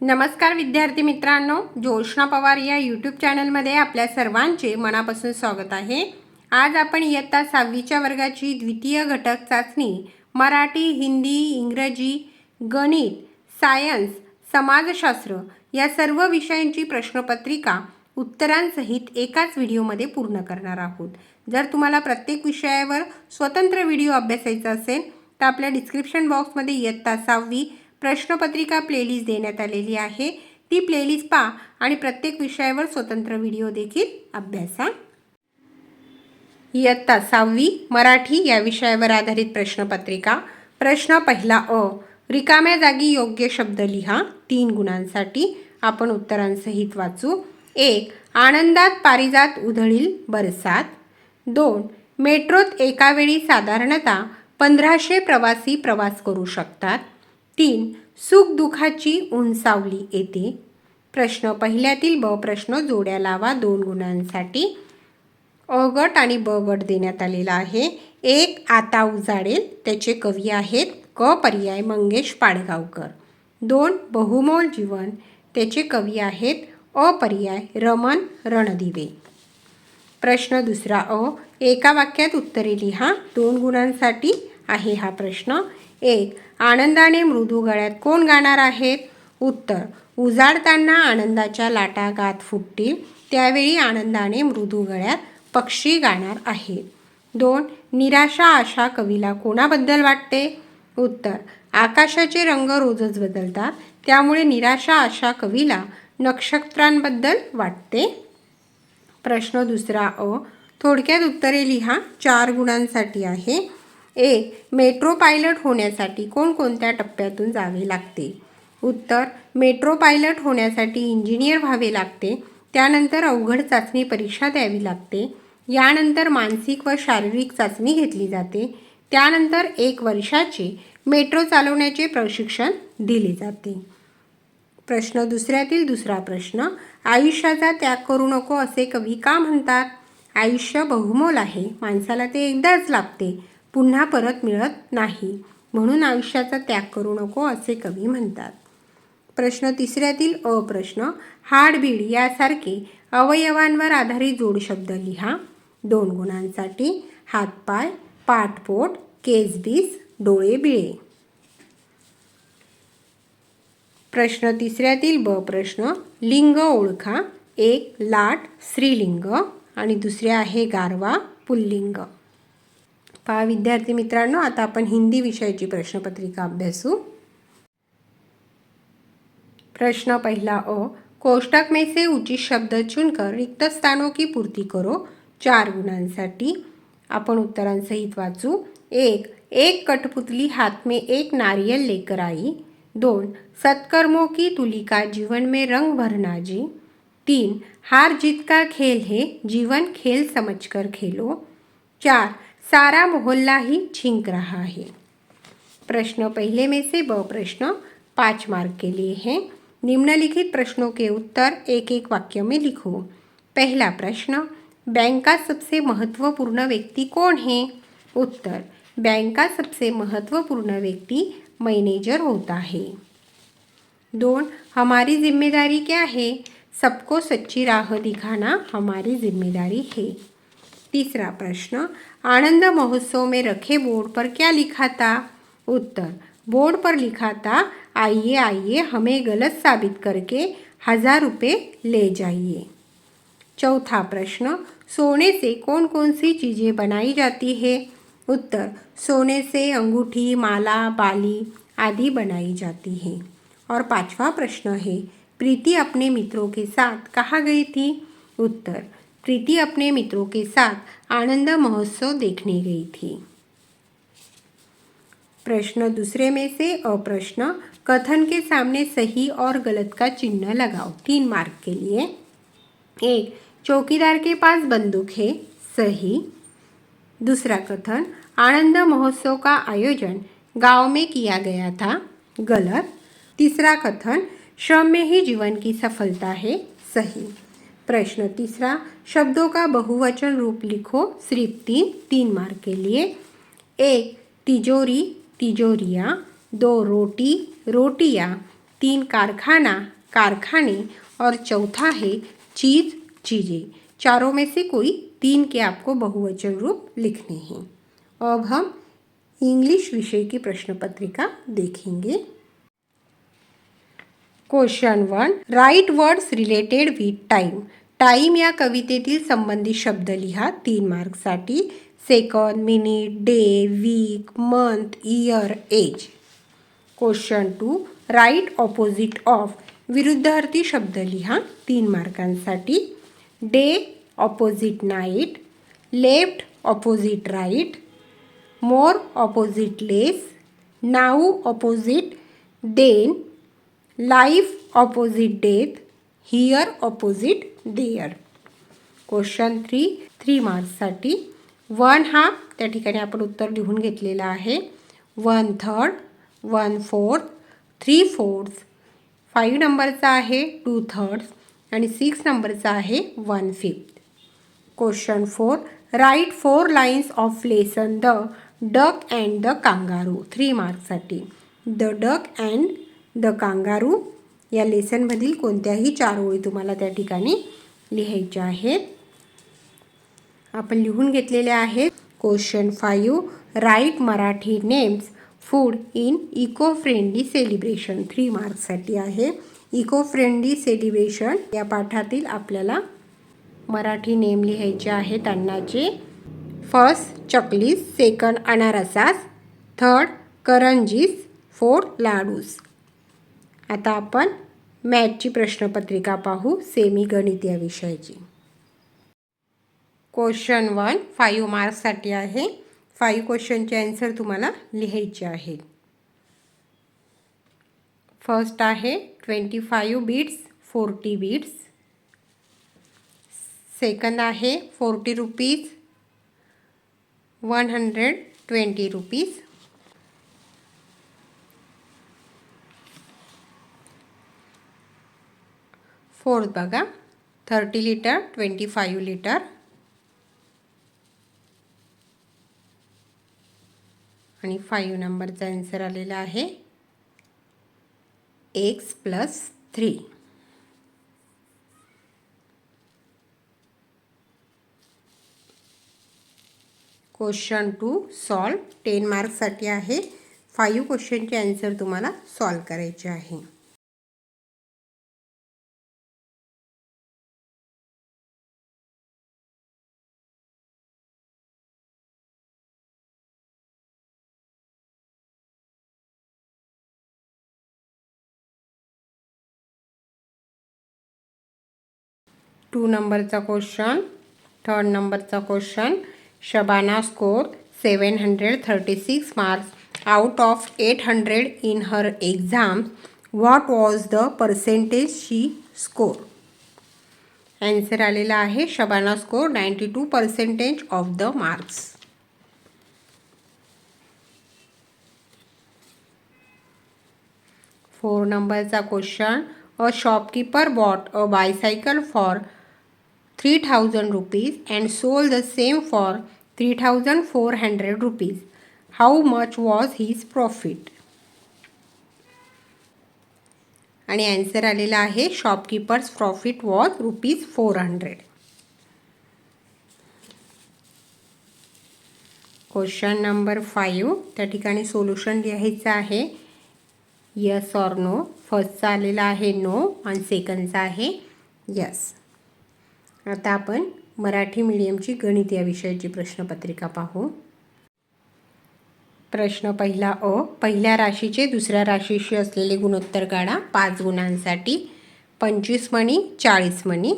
नमस्कार विद्यार्थी मित्रांनो जोशना पवार या यूट्यूब चॅनलमध्ये आपल्या सर्वांचे मनापासून स्वागत आहे. आज आपण इयत्ता सहावीच्या वर्गाची द्वितीय घटक चाचणी मराठी हिंदी इंग्रजी गणित सायन्स समाजशास्त्र या सर्व विषयांची प्रश्नपत्रिका उत्तरांसहित एकाच व्हिडिओमध्ये पूर्ण करणार आहोत. जर तुम्हाला प्रत्येक विषयावर स्वतंत्र व्हिडिओ अभ्यासायचा असेल तर आपल्या डिस्क्रिप्शन बॉक्समध्ये इयत्ता सहावी प्रश्नपत्रिका प्लेलिस्ट देण्यात आलेली आहे. ती प्लेलिस्ट पहा आणि प्रत्येक विषयावर स्वतंत्र व्हिडिओ देखील अभ्यासा. इयत्ता सहावी मराठी या विषयावर आधारित प्रश्नपत्रिका. प्रश्न पहिला अ. रिकाम्या जागी योग्य शब्द लिहा. तीन गुणांसाठी आपण उत्तरांसहित वाचू. एक. आनंदात पारिजात उधळील बरसात. दोन. मेट्रोत एकावेळी साधारणतः पंधराशे प्रवासी प्रवास करू शकतात. तीन सुखदुःखाची उंचावली येते. प्रश्न पहिल्यातील ब प्रश्न जोड्या लावा दोन गुणांसाठी. अ गट आणि ब गट देण्यात आलेला आहे. एक आता उजाडेल त्याचे कवी आहेत क पर्याय मंगेश पाडगावकर. दोन बहुमोल जीवन त्याचे कवी आहेत अ पर्याय रमन रणदिवे. प्रश्न दुसरा अ एका वाक्यात उत्तरे लिहा दोन गुणांसाठी आहे हा प्रश्न. एक आनंदाने मृदू गळ्यात कोण गाणार आहेत? उत्तर उजाडताना आनंदाच्या लाटा गात फुटतील त्यावेळी आनंदाने मृदू गळ्यात पक्षी गाणार आहेत. दोन निराशा आशा कवीला कोणाबद्दल वाटते? उत्तर आकाशाचे रंग रोजच बदलतात त्यामुळे निराशा आशा कवीला नक्षत्रांबद्दल वाटते. प्रश्न दुसरा अ थोडक्यात उत्तरे लिहा चार गुणांसाठी आहे. एक मेट्रो पायलट होण्यासाठी कोणकोणत्या टप्प्यातून जावे लागते? उत्तर मेट्रो पायलट होण्यासाठी इंजिनियर व्हावे लागते त्यानंतर अवघड चाचणी परीक्षा द्यावी लागते यानंतर मानसिक व शारीरिक चाचणी घेतली जाते त्यानंतर एक वर्षाचे मेट्रो चालवण्याचे प्रशिक्षण दिले जाते. प्रश्न दुसऱ्यातील दुसरा प्रश्न आयुष्याचा त्याग करू नको असे कवी का म्हणतात? आयुष्य बहुमोल आहे माणसाला ते एकदाच लाभते. पुन्हा परत मिळत नाही. म्हणून आयुष्याचा त्याग करू नको असे कवी म्हणतात. प्रश्न तिसऱ्यातील अ प्रश्न हाडबीड यासारखे अवयवांवर आधारित जोडशब्द लिहा. दोन गुणांसाठी हातपाय पाठपोट केसबीस डोळे बिळे. प्रश्न तिसऱ्यातील ब प्रश्न लिंग ओळखा. एक लाट स्त्रीलिंग. आणि दुसरे आहे गारवा पुल्लिंग. पहा विद्यार्थी मित्रांनो आता आपण हिंदी विषयाची प्रश्नपत्रिका अभ्यासू. प्रश्न पहला अ कोष्टक में से उचित शब्द चुनकर रिक्त स्थानों की पूर्ती करो चार गुणांसाठी. आपण उत्तरांसहित वाचू. एक एक कठपुतली हात में एक नारियल लेकर आई. दोन सत्कर्मों की तुलिका जीवन में रंग भरना जी. तीन हार जीत का खेल है जीवन खेल समझकर खेलो. चार सारा मोहल्ला ही छींक रहा है। प्रश्न पहले में से ब प्रश्न पाँच मार्क के लिए हैं। निम्नलिखित प्रश्नों के उत्तर एक एक वाक्य में लिखो। पहला प्रश्न, बैंक का सबसे महत्वपूर्ण व्यक्ति कौन है? उत्तर, बैंक का सबसे महत्वपूर्ण व्यक्ति मैनेजर होता है। दोन, हमारी ज़िम्मेदारी क्या है? सबको सच्ची राह दिखाना हमारी ज़िम्मेदारी है। तीसरा प्रश्न, आनंद महोत्सव में रखे बोर्ड पर क्या लिखा था? उत्तर, बोर्ड पर लिखा था, आइए आइए, हमें गलत साबित करके हज़ार रुपये ले जाइए। चौथा प्रश्न, सोने से कौन कौन सी चीज़ें बनाई जाती है? उत्तर, सोने से अंगूठी, माला, बाली आदि बनाई जाती है। और पांचवा प्रश्न है, प्रीति अपने मित्रों के साथ कहाँ गई थी? उत्तर प्रीति अपने मित्रों के साथ आनंद महोत्सव देखने गई थी। प्रश्न दूसरे में से अप्रश्न, कथन के सामने सही और गलत का चिन्ह लगाओ। तीन मार्क के लिए। एक, चौकीदार के पास बंदूक है, सही। दूसरा कथन, आनंद महोत्सव का आयोजन गाँव में किया गया था, गलत। तीसरा कथन, श्रम में ही जीवन की सफलता है, सही। प्रश्न तीसरा, शब्दों का बहुवचन रूप लिखो सिर्फ़ तीन तीन मार्क के लिए। एक तिजोरी, तिजोरियाँ। दो, रोटी, रोटियाँ। तीन, कारखाना, कारखाने। और चौथा है, चीज़, चीज़ें। चारों में से कोई तीन के आपको बहुवचन रूप लिखने हैं। अब हम इंग्लिश विषय की प्रश्न पत्रिका देखेंगे। Question one write words related with time time या कवितेतील संबंधित शब्द लिहा. तीन मार्कसाठी. Second minute day week month year age. Question two. Write opposite of. विरुद्धार्थी शब्द लिहा. तीन मार्कांसाठी. Day opposite night. Left opposite right. More opposite less. Now opposite then. Life opposite death. Here opposite there question three three मार्क्ससाठी one हा त्या ठिकाणी आपण उत्तर लिहून घेतलेलं आहे. One third one fourth three fourth five नंबरचा आहे टू थर्ड्स आणि सिक्स नंबरचा आहे one fifth question four write four lines of lesson the duck and the kangaroo three मार्क्ससाठी the duck and the kangaroo या लेसनमधील कोणत्याही चार ओळी तुम्हाला त्या ठिकाणी लिहायच्या आहेत. आपण लिहून घेतलेले आहेत. Question five write Marathi names food in eco friendly celebration three मार्क्ससाठी आहे. इको फ्रेंडली सेलिब्रेशन या पाठातील आपल्याला मराठी नेम लिहायचे आहेत अन्नाचे. फर्स्ट चकलीस. सेकंड अनारसास. थर्ड करंजीस. फोर्थ लाडूस. आता आपण मॅथची प्रश्नपत्रिका पाहू सेमी गणित या विषयाची क्वेश्चन वन फाईव्ह मार्क्ससाठी आहे. फाईव्ह क्वेश्चनचे आन्सर तुम्हाला लिहायचे आहे. फर्स्ट आहे twenty five beats forty beats second आहे forty rupees one hundred twenty rupees fourth बघा. Thirty litre twenty five litre. आणि फाईव्ह नंबरचा आन्सर आलेला आहे. X plus three question two solve ten मार्क्ससाठी आहे. फाईव्ह क्वेश्चनचे आन्सर तुम्हाला सॉल्व करायचे आहे. टू नंबरचा क्वेश्चन थर्ड नंबरचा question Shabana score seven hundred thirty six marks. Out of eight hundred in her exam what was the percentage she score answer आलेला आहे Shabana score ninety two percentage of the marks four नंबरचा question a shopkeeper bought a bicycle for three thousand rupees and sold the same for three thousand four hundred rupees how much was his profit आणि answer आलेला आहे shopkeeper's profit was rupees four hundred question number five त्या ठिकाणी solution लिहायचं आहे. Yes or no फर्स्टचा आलेला आहे no आणि सेकंडचा आहे यस आता आपण मराठी मीडियमची गणित या विषयाची प्रश्नपत्रिका पाहू. प्रश्न पहिला अ पहिल्या राशीचे दुसऱ्या राशीशी असलेले गुणोत्तर काढा. पाच गुणांसाठी पंचवीस मणी चाळीस मणी.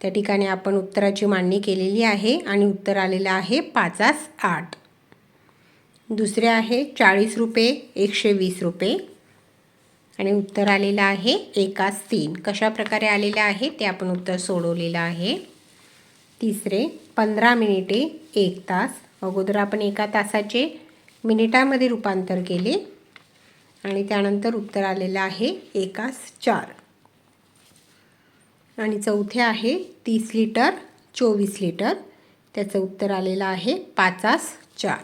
त्या ठिकाणी आपण उत्तराची मांडणी केलेली आहे आणि उत्तर आलेलं आहे पाचास आठ. दुसरे आहे चाळीस रुपये एकशे वीस रुपये. आणि उत्तर आलेलं आहे एकास तीन कशा प्रकारे आलेलं आहे ते आपण उत्तर सोडवलेलं आहे. तिसरे पंधरा मिनिटे एक तास. अगोदर आपण एका तासाचे मिनिटामध्ये रूपांतर केले. आणि त्यानंतर उत्तर आलेलं आहे एकास चार. आणि चौथे आहे तीस लिटर चोवीस लिटर. त्याचं उत्तर आलेलं आहे पाचास चार.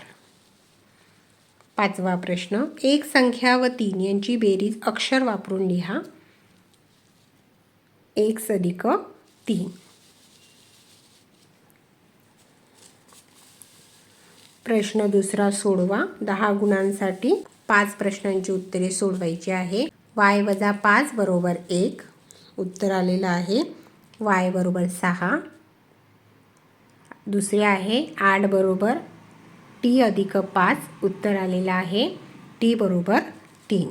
पाचवा प्रश्न. एक संख्या व तीन यांची बेरीज अक्षर वापरून लिहा. एक सदिक तीन. प्रश्न दुसरा सोडवा. दहा गुणांसाठी पाच प्रश्नांची उत्तरे सोडवायची आहे. वाय वजा पाच बरोबर एक. उत्तर आलेलं आहे. वाय बरोबर सहा. दुसरे आहे आठ बरोबर टी अधिक पाच उत्तर आलेलं आहे. टी बरोबर तीन.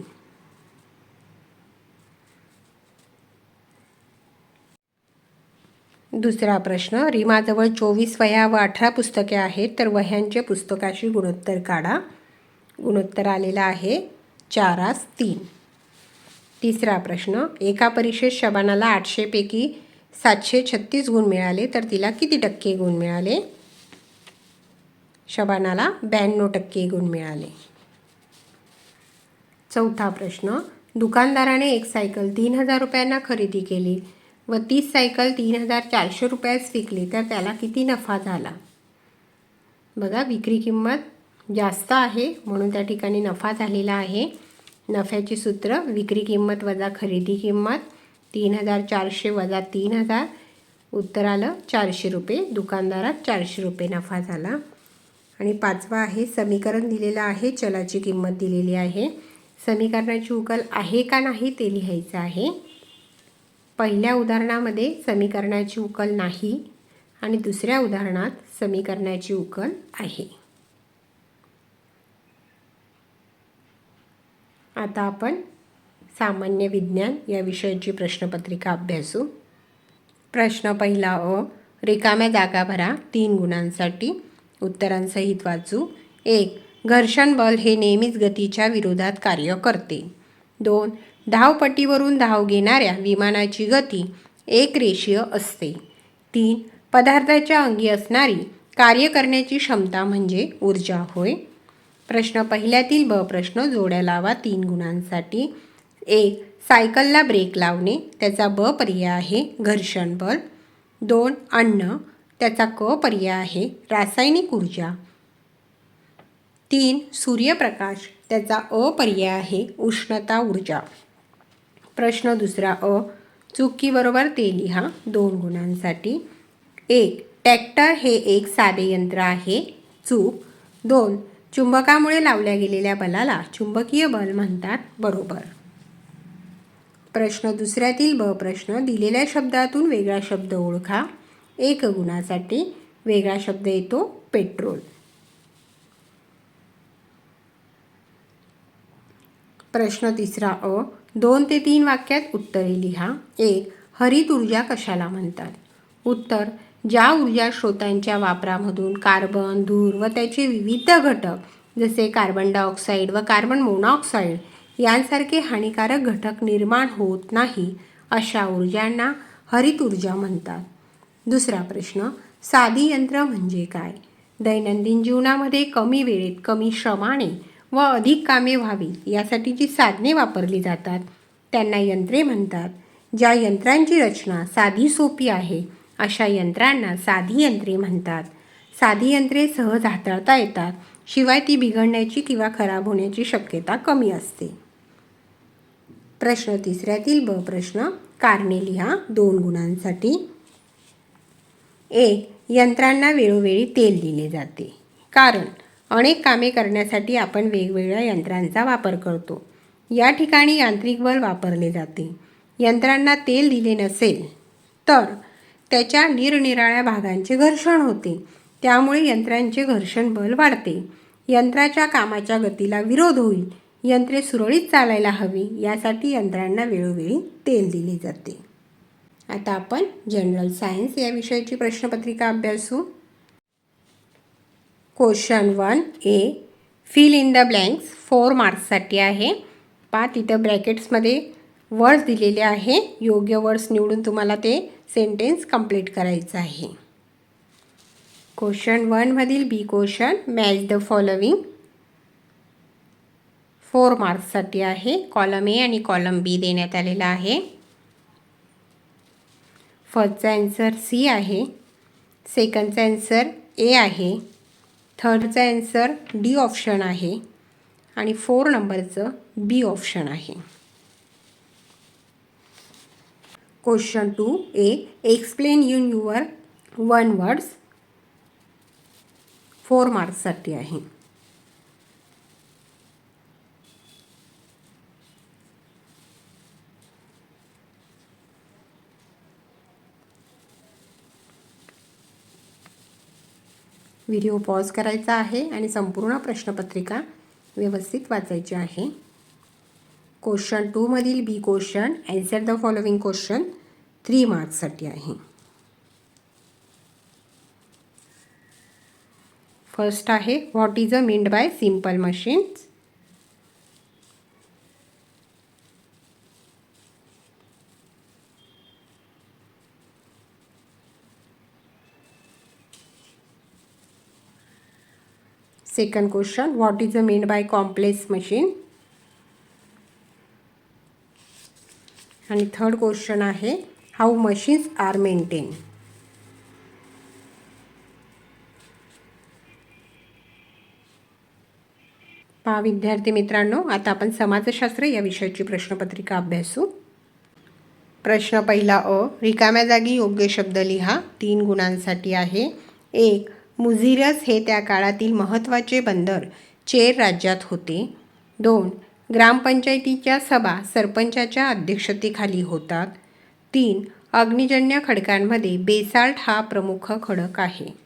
दुसरा प्रश्न रीमाजवळ चोवीस वह्या व अठरा पुस्तके आहेत तर वह्यांचे पुस्तकाशी गुणोत्तर काढा. गुणोत्तर आलेला आहे चारास तीन. तिसरा प्रश्न एका परीक्षेत शबानाला आठशेपैकी सातशे छत्तीस गुण मिळाले तर तिला किती टक्के गुण मिळाले? शबानाला ब्याण्णव टक्के गुण मिळाले. चौथा प्रश्न. दुकानदाराने एक सायकल तीन हजार रुपयांना खरेदी केली व तीस सायकल तीन हजार चारशे रुपयास विकली तर त्याला किती नफा झाला? बघा विक्री किंमत जास्त आहे म्हणून त्या ठिकाणी नफा झालेला आहे. नफ्याची सूत्र विक्री किंमत वजा खरेदी किंमत तीन हजार चारशे वजा तीन हजार. उत्तर आलं चारशे रुपये. दुकानदारात चारशे रुपये नफा झाला. आणि पाचवा आहे समीकरण दिलेलं आहे चलाची किंमत दिलेली आहे. समीकरणाची उकल आहे का नाही ते लिहायचं आहे. पहिल्या उदाहरणामध्ये समीकरणाची उकल नाही आणि दुसऱ्या उदाहरणात समीकरणाची उकल आहे. आता आपण सामान्य विज्ञान या विषयाची प्रश्नपत्रिका अभ्यासू. प्रश्न पहिला अ रिकाम्या जागा भरा तीन गुणांसाठी. उत्तरांसहित वाचू. एक घर्षण बल हे नेहमीच गतीच्या विरोधात कार्य करते. दोन धावपट्टीवरून धाव घेणाऱ्या विमानाची गती एक रेषीय असते. तीन पदार्थाच्या अंगी असणारी कार्य करण्याची क्षमता म्हणजे ऊर्जा होय? प्रश्न पहिल्यातील ब प्रश्न जोड्या लावा तीन गुणांसाठी. एक सायकलला ब्रेक लावणे त्याचा ब पर्याय आहे घर्षण बल. दोन अन्न त्याचा क पर्याय आहे रासायनिक ऊर्जा. तीन सूर्यप्रकाश. त्याचा अ पर्याय आहे उष्णता ऊर्जा. प्रश्न दुसरा अ. चुकीबरोबर ते लिहा दोन गुणांसाठी. एक टॅक्टर हे एक साधे यंत्र आहे. चूक. दोन चुंबकामुळे लावल्या गेलेल्या बलाला चुंबकीय बल म्हणतात बरोबर. प्रश्न दुसऱ्यातील ब प्रश्न दिलेल्या शब्दातून वेगळा शब्द ओळखा. एक गुणासाठी वेगळा शब्द येतो पेट्रोल. प्रश्न तिसरा अ दोन ते तीन वाक्यात उत्तरे लिहा. एक हरित ऊर्जा कशाला म्हणतात? उत्तर ज्या ऊर्जा स्रोतांच्या वापरामधून कार्बन धूर व त्याचे विविध घटक जसे कार्बन डायऑक्साईड व कार्बन मोनॉक्साईड यांसारखे हानिकारक घटक निर्माण होत नाही अशा ऊर्जांना हरित ऊर्जा म्हणतात. दुसरा प्रश्न साधी यंत्र म्हणजे काय? दैनंदिन जीवनामध्ये कमी वेळेत कमी श्रमाने व अधिक कामे व्हावी यासाठी जी साधने वापरली जातात त्यांना यंत्रे म्हणतात. ज्या यंत्रांची रचना साधी सोपी आहे अशा यंत्रांना साधी यंत्रे म्हणतात. साधी यंत्रे सहज हाताळता येतात शिवाय ती बिघडण्याची किंवा खराब होण्याची शक्यता कमी असते. प्रश्न तिसऱ्यातील ब प्रश्न कारणे लिहा दोन गुणांसाठी. एक यंत्रांना वेळोवेळी तेल दिले जाते. कारण अनेक कामे करण्यासाठी आपण वेगवेगळ्या यंत्रांचा वापर करतो. या ठिकाणी यांत्रिक बल वापरले जाते. यंत्रांना तेल दिले नसेल तर त्याच्या निरनिराळ्या भागांचे घर्षण होते. त्यामुळे यंत्रांचे घर्षण बल वाढते. यंत्राच्या कामाच्या गतीला विरोध होईल. यंत्रे सुरळीत चालायला हवी यासाठी यंत्रांना वेळोवेळी तेल दिले जाते. आता आपण जनरल सायन्स या विषयाची प्रश्नपत्रिका अभ्यासू. Question one A fill in the blanks four मार्क्ससाठी आहे. पा तिथं ब्रॅकेट्समध्ये वर्ड्स दिलेले आहे. योग्य वर्ड्स निवडून तुम्हाला ते सेंटेन्स कंप्लीट करायचं आहे. Question वनमधील B question match the following four मार्क्ससाठी आहे. कॉलम ए आणि कॉलम बी देण्यात आलेला आहे. फर्स्टचा ॲन्सर सी आहे सेकंडचा ॲन्सर ए आहे थर्डचा ॲन्सर डी ऑप्शन आहे आणि फोर नंबरचं बी ऑप्शन आहे. Question two A explain in your own words four मार्क्ससाठी आहे. व्हिडिओ पॉज करायचा आहे आणि संपूर्ण प्रश्नपत्रिका व्यवस्थित वाचायची आहे. Question टूमधील B question answer the following question three मार्क्ससाठी आहे. फर्स्ट आहे what is a meant by simple machines second question what is a meant by complex machine आणि थर्ड क्वेश्चन आहे हाऊ मशीन्स आर मेंटेन पहा विद्यार्थी मित्रांनो आता आपण समाजशास्त्र या विषयाची प्रश्नपत्रिका अभ्यासू. प्रश्न पहिला अ रिकाम्या जागी योग्य शब्द लिहा. तीन गुणांसाठी आहे. एक मुझिरस हे त्या काळातील महत्त्वाचे बंदर चेर राज्यात होते. दोन ग्रामपंचायतीच्या सभा सरपंचाच्या अध्यक्षतेखाली होतात. तीन अग्निजन्य खडकांमध्ये बेसाल्ट हा प्रमुख खडक आहे.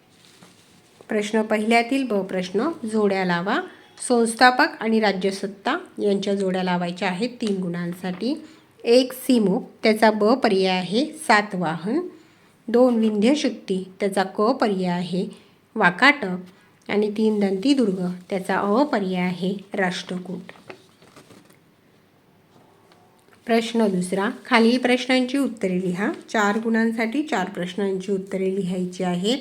प्रश्न पहिल्यातील ब प्रश्न जोड्या लावा. संस्थापक आणि राज्यसत्ता यांच्या जोड्या लावायच्या आहेत तीन गुणांसाठी. एक सिमुक त्याचा ब पर्याय आहे सातवाहन दोन विंध्यशक्ती. त्याचा क पर्याय आहे वाकाटक आणि तीन दंतीदुर्ग त्याचा अपर्याय आहे राष्ट्रकूट. प्रश्न दुसरा खालील प्रश्नांची उत्तरे लिहा. चार गुणांसाठी चार प्रश्नांची उत्तरे लिहायची आहेत.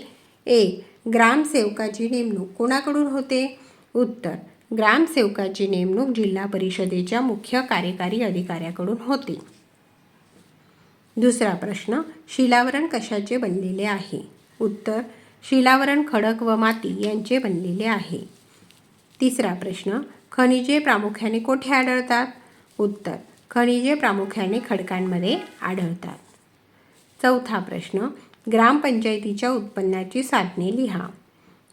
एक ग्रामसेवकाची नेमणूक कोणाकडून होते? उत्तर ग्रामसेवकाची नेमणूक जिल्हा परिषदेच्या मुख्य कार्यकारी अधिकाऱ्याकडून होते. दुसरा प्रश्न शिलावरण कशाचे बनलेले आहे? उत्तर शिलावरण खडक व माती यांचे बनलेले आहे. तिसरा प्रश्न खनिजे प्रामुख्याने कोठे आढळतात? उत्तर खनिजे प्रामुख्याने खडकांमध्ये आढळतात. चौथा प्रश्न ग्रामपंचायतीच्या उत्पन्नाची साधने लिहा.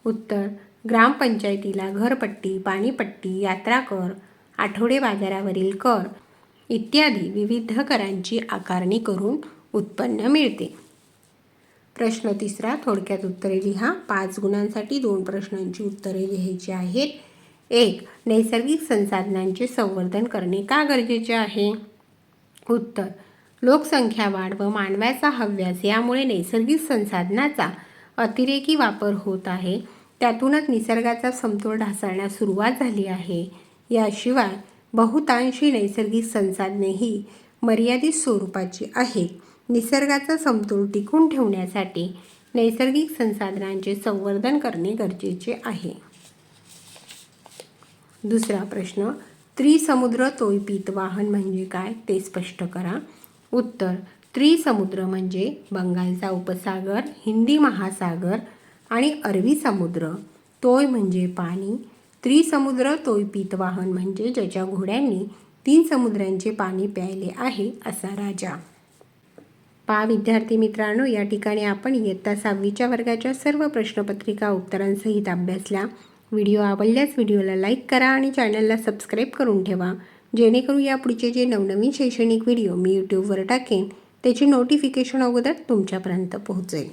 उत्तर ग्रामपंचायतीला घरपट्टी पाणीपट्टी यात्रा कर आठवडे बाजारावरील कर इत्यादी विविध करांची आकारणी करून उत्पन्न मिळते. प्रश्न तिसरा थोडक्यात उत्तरे लिहा. पाच गुणांसाठी दोन प्रश्नांची उत्तरे लिहायची आहेत. एक नैसर्गिक संसाधनांचे संवर्धन करणे का गरजेचे आहे? उत्तर लोकसंख्या वाढ व मानवाचा हव्यास यामुळे नैसर्गिक संसाधनाचा अतिरेकी वापर होत आहे. त्यातूनच निसर्गाचा समतोल ढासळण्यास सुरुवात झाली आहे. याशिवाय बहुतांशी नैसर्गिक संसाधने ही मर्यादित स्वरूपाची आहेत. निसर्गाचा समतोल टिकून ठेवण्यासाठी नैसर्गिक संसाधनांचे संवर्धन करणे गरजेचे आहे. दुसरा प्रश्न त्रिसमुद्र तोयपीत वाहन म्हणजे काय ते स्पष्ट करा. उत्तर त्रिसमुद्र म्हणजे बंगालचा उपसागर हिंदी महासागर आणि अरबी समुद्र. तोय म्हणजे पाणी त्रिसमुद्र तोयपीत वाहन म्हणजे ज्याच्या घोड्यांनी तीन समुद्रांचे पाणी प्यायले आहे असा राजा. पा विद्यार्थी मित्रांनो या ठिकाणी आपण इयत्ता सहावीच्या वर्गाच्या सर्व प्रश्नपत्रिका उत्तरांसहित अभ्यासल्या. व्हिडिओ आवडल्यास व्हिडिओला लाईक करा आणि चॅनलला सबस्क्राईब करून ठेवा. जेणेकरून या पुढचे जे नवनवीन शैक्षणिक व्हिडिओ मी यूट्यूबवर टाकेन त्याची नोटिफिकेशन अगोदर तुमच्यापर्यंत पोहोचेल.